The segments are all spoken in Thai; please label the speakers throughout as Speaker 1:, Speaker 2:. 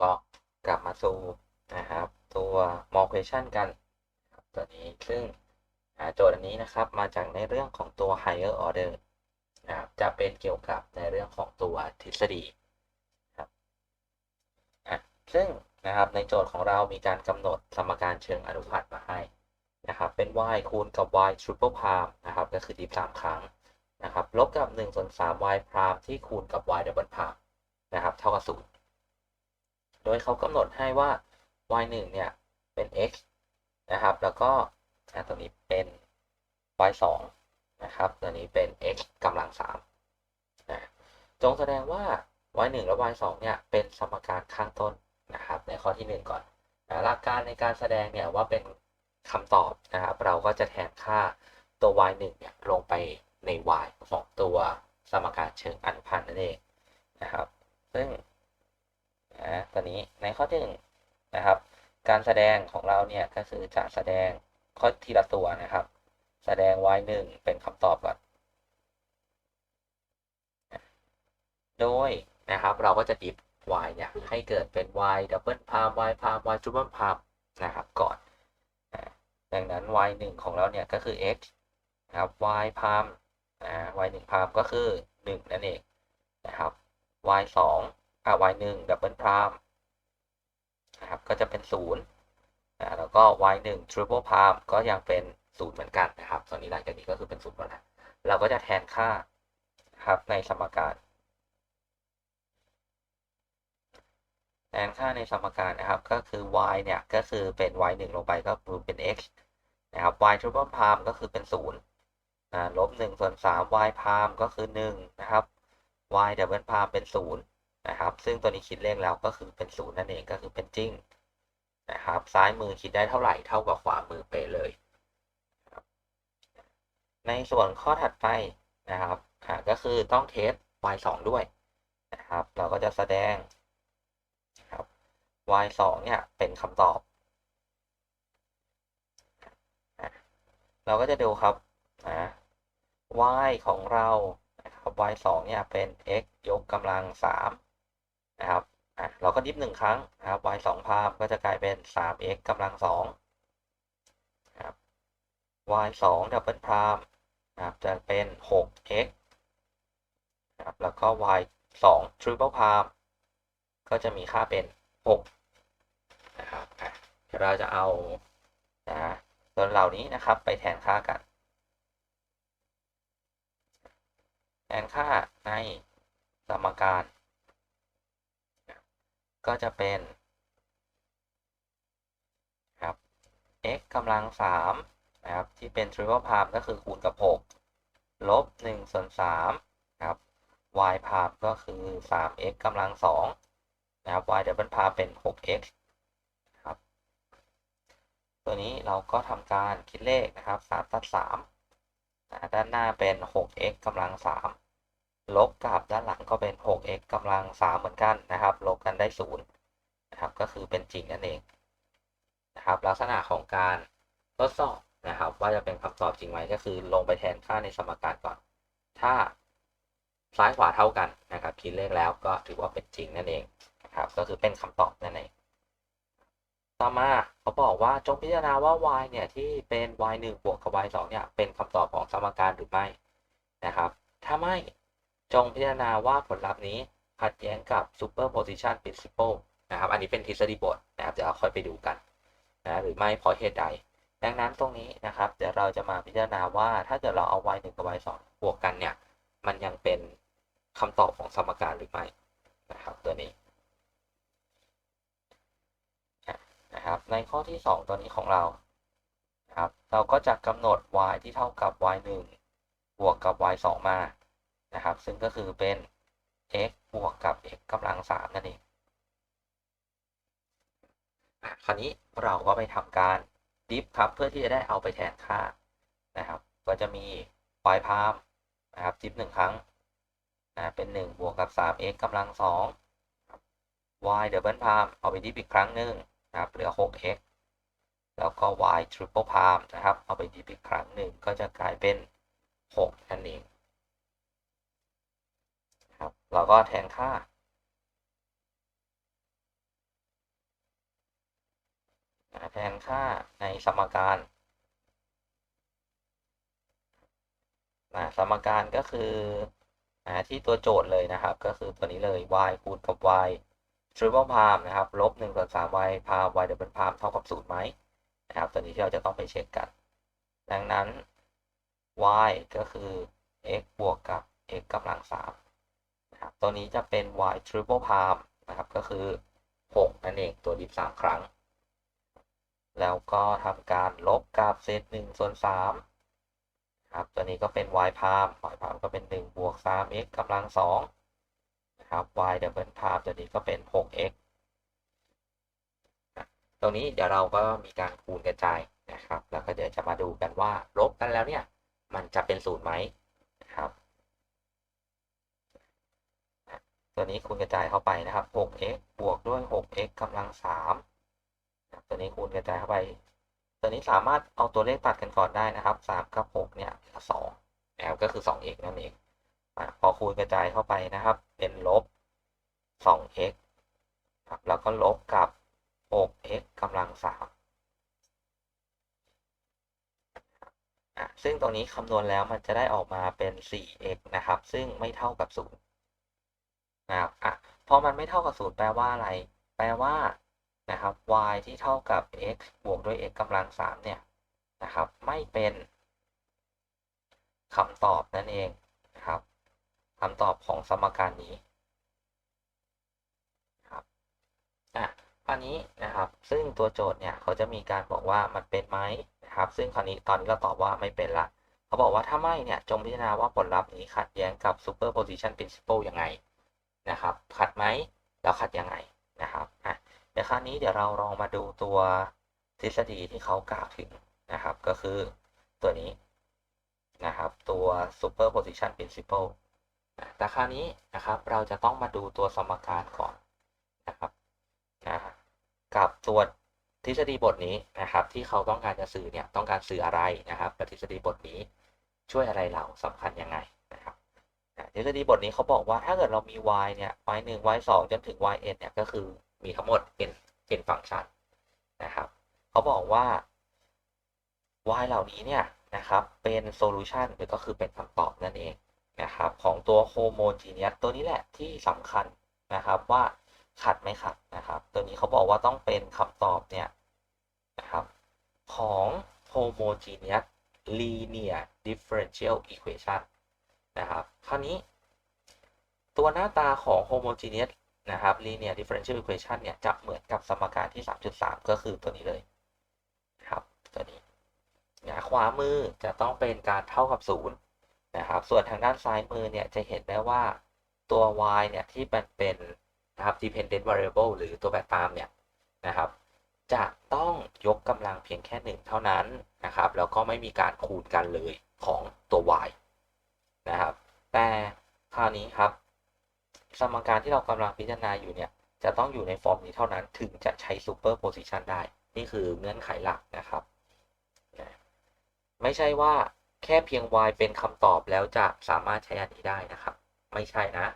Speaker 1: ก็กลับมาสู่นะครับตัว more question กันตัวนี้ซึ่งโจทย์อันนี้นะครับมาจากในเรื่องของตัว higher order นะครับจะเป็นเกี่ยวกับในเรื่องของตัวทฤษฎีครับซึ่งนะครับในโจทย์ของเรามีการกำหนดสมการเชิงอนุพัตมาให้นะครับเป็น y คูณกับ y triple prime นะครับก็คือดิฟสามครั้งนะครับลบกับ1ส่วน3 y prime ที่คูณกับ y double prime นะครับเท่ากับ0 โดยเขากำหนดให้ว่า y 1เนี่ย เป็น x นะครับ แล้วก็ตัวนี้เป็น y 2นะครับ ตัวนี้เป็น x กำลัง3นะจงแสดงว่า y 1และ y 2เนี่ย เป็นสมการข้างต้นนะครับ ในข้อที่ 1 ก่อนนะหลักการในการแสดงเนี่ยว่าเป็นคำตอบนะครับ เราก็จะแทนค่าตัว y 1เนี่ยลงไปใน y ของตัวสมการเชิงอนุพันธ์นั่นเองนะครับ ซึ่ง นะตอนนี้ในข้อที่หนึ่งนะครับ การแสดงของเราเนี่ยก็คือจะแสดงข้อทีละตัวนะครับ แสดง y 1เป็นคำตอบก่อนโดยนะครับเราก็จะดิฟ y เนี่ยให้เกิดเป็น y double prime y prime y triple prime นะครับก่อนดังนั้น y 1ของเราเนี่ยก็คือ x นะครับ y prime อ่า y 1 prime ก็คือ 1 นั่นเองนะครับ y 2 อ่า y 1 double prime นะครับก็จะเป็น0นะแล้วก็ y 1 triple prime ก็ยังเป็น0เหมือนกันนะครับตอนนี้หลังจากนี้ก็คือเป็น0แล้วนะเราก็จะแทนค่าครับในสมการ แทนค่าในสมการนะครับก็คือ y เนี่ยก็คือเป็น y 1ลงไปก็คือเป็น x นะครับ y triple prime ก็คือเป็น0อ่าลบ1ส่วน3 y prime ก็คือ1นะครับ y double prime เป็น0 นะครับ ซึ่งตัวนี้คิดเลขแล้วก็คือเป็น0นั่นเองก็คือเป็นจริงนะครับ ซ้ายมือคิดได้เท่าไหร่เท่ากับขวามือเป๊ะเลย ในส่วนข้อถัดไปนะครับอ่าก็คือต้องเทส y 2ด้วยนะครับ เราก็จะแสดงครับ y 2เนี่ยเป็นคำตอบ เราก็จะดูครับนะ y ของเรานะครับ y 2เนี่ยเป็น x ยกกำลัง3 นะครับอะเราก็ดิฟหนึ่งครั้งนะครับ y 2พามก็จะกลายเป็น 3x กำลัง2นะครับ y 2ดับเบิลพามนะครับจะเป็น 6x นะครับแล้วก็ y 2 triple พามก็จะมีค่าเป็น 6 นะครับเดี๋ยวเราจะเอานะตัวเหล่านี้นะครับไปแทนค่ากัน แทนค่าในสมการ ก็จะเป็นครับ x กำลัง3นะครับที่เป็น triple prime ก็คือคูณกับ 6 ลบ1ส่วน3ครับ y prime ก็คือ 3x กำลัง2นะครับ y double prime เป็น 6x ครับตัวนี้เราก็ทำการคิดเลขนะครับ 3 ตัด3ด้านหน้าเป็น 6x กำลัง3 ลบกับด้านหลังก็เป็น 6x กำลัง 3 เหมือนกันนะครับ ลบกันได้0นะครับ ก็คือเป็นจริงนั่นเองนะครับ ลักษณะของการทดสอบนะครับ ว่าจะเป็นคำตอบจริงไหมก็คือลงไปแทนค่าในสมการก่อน ถ้าซ้ายขวาเท่ากันนะครับ คิดเลขแล้วก็ถือว่าเป็นจริงนั่นเองนะครับ ก็คือเป็นคำตอบนั่นเอง ต่อมาเขาบอกว่าจงพิจารณาว่า y เนี่ยที่เป็น y 1บวกกับ y 2เนี่ยเป็นคำตอบของสมการหรือไม่นะครับ ถ้าไม่ จงพิจารณาว่าผลลัพธ์นี้ขัดแย้งกับ superposition principle นะครับ อันนี้เป็นทฤษฎีบทนะครับเดี๋ยวเราค่อยไปดูกันนะหรือไม่เพราะเหตุใด ดังนั้นตรงนี้นะครับ เดี๋ยวเราจะมาพิจารณาว่าถ้าเกิดเราเอา y 1กับ y 2บวกกันเนี่ย มันยังเป็นคำตอบของสมการหรือไม่นะครับตัวนี้นะครับในข้อที่ 2 ตัวนี้ของเรานะครับเราก็จะกำหนด y ที่เท่ากับ y 1บวกกับ y 2มา นะครับ ซึ่งก็คือเป็น x บวกกับ x กำลัง3นั่นเองคราวนี้เราก็ไปทำการดิฟครับ เพื่อที่จะได้เอาไปแทนค่านะครับ ก็จะมี y พามนะครับดิฟหนึ่งครั้งนะเป็น 1 บวกกับ 3x กำลัง 2 y เด o บ b ลพามเอาไปดิฟอีกครั้งหนึ่งนะครับเหลือ 6x แล้วก็ y triple prime นะครับ เอาไปดิฟอีกครั้งหนึ่งก็จะกลายเป็น 6 นั่นเอง เราก็แทนค่า แทนค่าในสมการสมการก็คือที่ตัวโจทย์เลยนะครับ ก็คือตัวนี้เลย y คูณกับ y triple palm นะครับลบ1ส่วน3 y palm y double palm เท่ากับ0ไหมนะครับตัวนี้ที่เราจะต้องไปเช็คกัน ดังนั้น y ก็คือ x บวกกับ x กำลัง3 นะครับ ตัวนี้จะเป็น y triple palm นะครับ ก็คือ 6 นั่นเองตัวดิฟ3ครั้ง แล้วก็ทำการลบกับเศษ1ส่วน3ครับ ตัวนี้ก็เป็น y palm y palm ก็เป็น 1 บวก 3x กำลัง2นะครับ y double palm ตัวนี้ก็เป็น 6x ตรงนี้เดี๋ยวเราก็มีการคูณกระจายนะครับ แล้วก็เดี๋ยวจะมาดูกันว่าลบกันแล้วเนี่ย มันจะเป็นศูนย์ไหมนะครับ ตัวนี้คูณกระจายเข้าไปนะครับ 6x บวกด้วย 6x กำลัง3ตัวนี้คูณกระจายเข้าไป ตัวนี้สามารถเอาตัวเลขตัดกันก่อนได้นะครับ 3 กับ 6 เนี่ยเหลือ2นะครับก็คือ 2x นั่นเองพอคูณกระจายเข้าไปนะครับ เป็นลบ 2x ครับแล้วก็ลบกับ 6x กำลัง3ซึ่งตรงนี้คำนวณแล้วมันจะได้ออกมาเป็น 4x นะครับ ซึ่งไม่เท่ากับ 0 นะครับอะพอมันไม่เท่ากับ0แปลว่าอะไร แปลว่านะครับ y ที่เท่ากับ x บวกด้วย x กำลัง3เนี่ยนะครับ ไม่เป็นคำตอบนั่นเองนะครับคำตอบของสมการนี้ครับอะอันนี้นะครับซึ่งตัวโจทย์เนี่ยเขาจะมีการบอกว่ามันเป็นไหมนะครับ ซึ่งคราวนี้ตอนนี้เราตอบว่าไม่เป็นละเขาบอกว่าถ้าไม่เนี่ยจงพิจารณาว่าผลลัพธ์นี้ขัดแย้งกับ superposition principle ยังไง นะครับ ขัดไหมแล้วขัดยังไงนะครับอะเดี๋ยวคราวนี้เดี๋ยวเราลองมาดูตัวทฤษฎีที่เขากล่าวถึงนะครับ ก็คือตัวนี้นะครับ ตัว superposition principle แต่คราวนี้นะครับเราจะต้องมาดูตัวสมการก่อนนะครับนะกับตัวทฤษฎีบทนี้นะครับ ที่เขาต้องการจะสื่อเนี่ยต้องการสื่ออะไรนะครับกับทฤษฎีบทนี้ช่วยอะไรเราสำคัญยังไง ทฤษฎีบทนี้เขาบอกว่าถ้าเกิดเรามี y เนี่ย y 1 y 2จนถึง y n เนี่ยก็คือมีทั้งหมด n n ฟังก์ชันนะครับเขาบอกว่า y เหล่านี้เนี่ยนะครับเป็นโซลูชันหรือก็คือเป็นคำตอบนั่นเองนะครับของตัวโฮโมจีเนียสตัวนี้แหละที่สำคัญนะครับว่าขัดไม่ขัดนะครับ ตัวนี้เขาบอกว่าต้องเป็นคำตอบเนี่ยนะครับของ homogeneous linear differential equation นะครับ คราวนี้ตัวหน้าตาของ homogeneous นะครับ linear differential equation เนี่ยจะเหมือนกับสมการที่ 3.3 ก็คือตัวนี้เลยครับตัวนี้นะขวามือจะต้องเป็นการเท่ากับ 0 นะครับ ส่วนทางด้านซ้ายมือเนี่ยจะเห็นได้ว่าตัว y เนี่ยที่มันเป็นนะครับ dependent variable หรือตัวแบบตามเนี่ยนะครับ จะต้องยกกำลังเพียงแค่หนึ่งเท่านั้นนะครับ แล้วก็ไม่มีการคูณกันเลยของตัว y นะครับ แต่คราวนี้ครับ สมการที่เรากำลังพิจารณาอยู่เนี่ยจะต้องอยู่ในฟอร์มนี้เท่านั้นถึงจะใช้ superposition ได้ นี่คือเงื่อนไขหลักนะครับ ไม่ใช่ว่าแค่เพียง y เป็นคำตอบแล้วจะสามารถใช้อันนี้ได้นะครับ ไม่ใช่นะ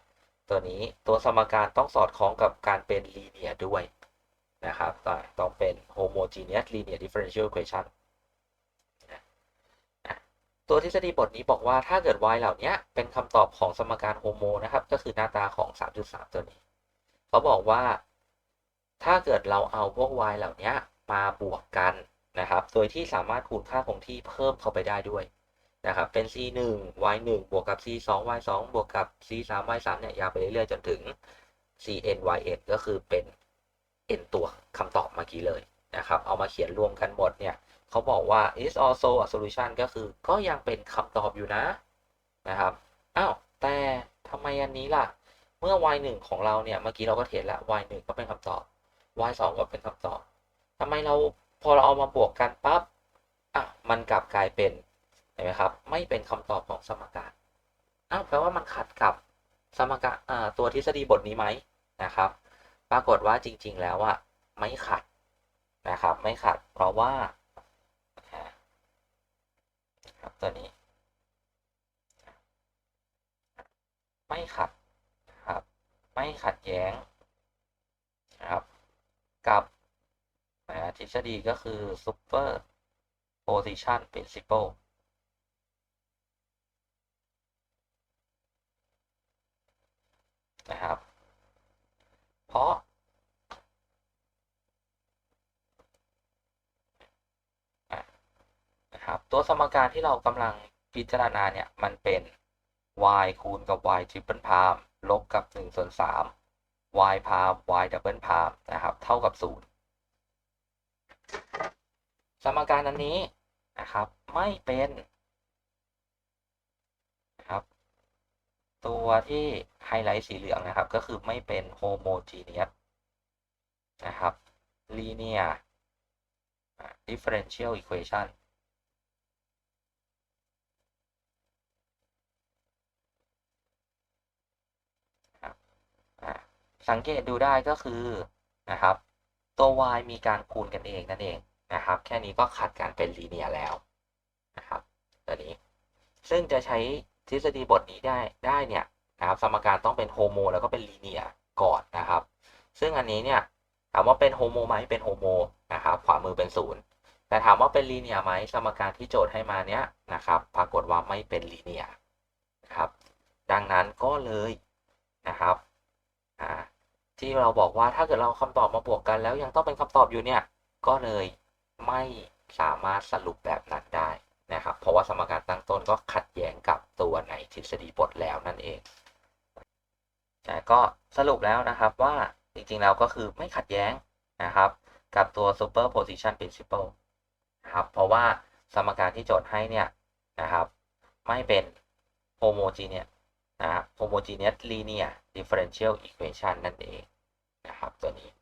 Speaker 1: ตัวนี้ตัวสมการต้องสอดคล้องกับการเป็น linear ด้วยนะครับต้องเป็น homogeneous linear differential equation ตัวทฤษฎีบทนี้บอกว่าถ้าเกิด y เหล่านี้เป็นคำตอบของสมการโฮโมนะครับ ก็คือหน้าตาของ 3.3 ตัวนี้ เขาบอกว่า ถ้าเกิดเราเอาพวก y เหล่านี้มาบวกกันนะครับ โดยที่สามารถคูณค่าคงที่เพิ่มเข้าไปได้ด้วยนะครับ เป็น c 1 y 1บวกกับ c 2 y 2บวกกับ c 3 y 3เนี่ยยาวไปเรื่อยๆจนถึง c n y n ก็คือเป็น n ตัวคำตอบเมื่อกี้เลยนะครับ เอามาเขียนรวมกันหมดเนี่ย เขาบอกว่า is also a solution ก็คือก็ยังเป็นคำตอบอยู่นะนะครับอ้าวแต่ทำไมอันนี้ล่ะ เมื่อ y 1ของเราเนี่ย เมื่อกี้เราก็เห็นแล้ว y 1ก็เป็นคำตอบ y 2ก็เป็นคำตอบทำไมเราพอเราเอามาบวกกันปั๊บอะมันกลับกลายเป็นเห็นไหมครับ ไม่เป็นคำตอบของสมการอ้าวแปลว่ามันขัดกับสมการอ่าตัวทฤษฎีบทนี้ไหมนะครับ ปรากฏว่าจริง ๆ แล้วอะไม่ขัดนะครับ ไม่ขัดเพราะว่า ครับตัวนี้ ไม่ขัดครับ ไม่ขัดแย้งนะครับกับททฤษฎีก็คือ superposition principle นะครับ เพราะ นะครับ ตัวสมการที่เรากำลังพิจารณาเนี่ย มันเป็น y คูณกับ y triple prime ลบกับ1ส่วน3 y prime y double prime นะครับ เท่ากับ 0 สมการอันนี้นะครับ ไม่เป็นครับ ตัวที่ไฮไลท์สีเหลืองนะครับ ก็คือไม่เป็น homogeneous นะครับ linear differential equation อะ สังเกตดูได้ก็คือนะครับ ตัว y มีการคูณกันเองนั่นเองนะครับ แค่นี้ก็ขัดกันเป็นลีเนียแล้วนะครับตัวนี้ ซึ่งจะใช้ทฤษฎีบทนี้ได้ได้เนี่ยนะครับสมการต้องเป็นโฮโมแล้วก็เป็นลีเนียก่อนนะครับ ซึ่งอันนี้เนี่ยถามว่าเป็นโฮโมไหมเป็นโฮโมนะครับขวามือเป็นศูนย์แต่ถามว่าเป็นลีเนียไหมสมการที่โจทย์ให้มาเนี้ยนะครับปรากฏว่าไม่เป็นลีเนียนะครับ ดังนั้นก็เลยนะครับอ่า ที่เราบอกว่าถ้าเกิดเราคำตอบมาบวกกัน แล้วยังต้องเป็นคำตอบอยู่เนี่ยก็เลยไม่สามารถสรุปแบบนั้นได้นะครับ เพราะว่าสมการตั้งต้นก็ขัดแย้งกับตัวในทฤษฎีบทแล้วนั่นเองแต่ก็สรุปแล้วนะครับว่าจริงๆแล้วก็คือไม่ขัดแย้งนะครับ กับตัว superposition principle นะครับเพราะว่าสมการที่โจทย์ให้เนี่ยนะครับ ไม่เป็น homogeneous นะ homogeneous linear differential equation นั่นเอง حبتني